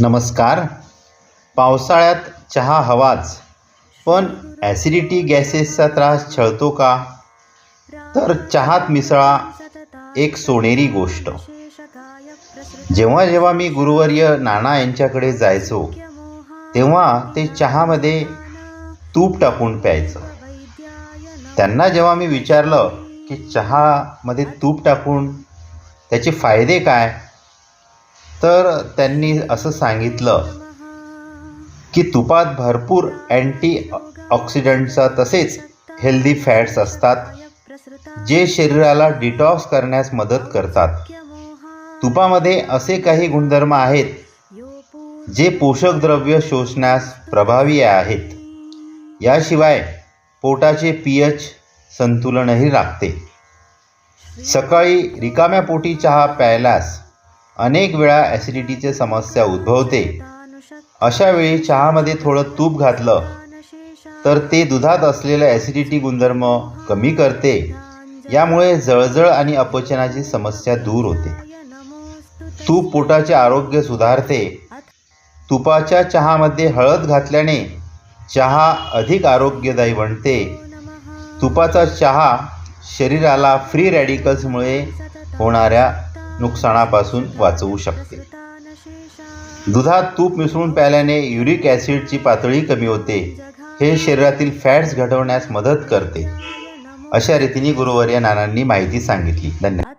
नमस्कार. पावसाळ्यात चहा हवाच पण ॲसिडिटी गॅसेसचा त्रास छळतो का? तर चहात मिसळा एक सोनेरी गोष्ट. जेव्हा जेव्हा मी गुरुवर्य नाना यांच्याकडे जायचो तेव्हा ते चहामध्ये तूप टाकून प्यायचं. त्यांना जेव्हा मी विचारलं की चहामध्ये तूप टाकून त्याचे फायदे काय? तर त्यांनी असं सांगितलं की तुपात भरपूर अँटी ऑक्सिडंटचा तसेच हेल्दी फॅट्स असतात जे शरीराला डिटॉक्स करण्यास मदत करतात. तुपामध्ये असे काही गुणधर्म आहेत जे पोषक द्रव्य शोषण्यास प्रभावी आहेत. याशिवाय पोटाचे पी एच संतुलनही राखते. सकाळी रिकाम्या पोटी चहा प्यायल्यास अनेक वेळा ॲसिडिटीची समस्या उद्भवते. अशा वेळी चहामध्ये थोडं तूप घातलं तर ते दुधात असलेलं ॲसिडिटी गुणधर्म कमी करते. यामुळे जळजळ आणि अपचनाची समस्या दूर होते. तूप पोटाचे आरोग्य सुधारते. तुपाच्या चहामध्ये हळद घातल्याने चहा अधिक आरोग्यदायी बनते. तुपाचा चहा शरीराला फ्री रॅडिकल्समुळे होणाऱ्या नुकसानापासून वाचवू शकते. दुधात तूप मिसळून प्यायल्याने युरिक ॲसिडची पातळी कमी होते. हे शरीरातील फॅट्स घटवण्यास मदत करते. अशा रीतीने गुरुवर्य नानांनी माहिती सांगितली. धन्यवाद.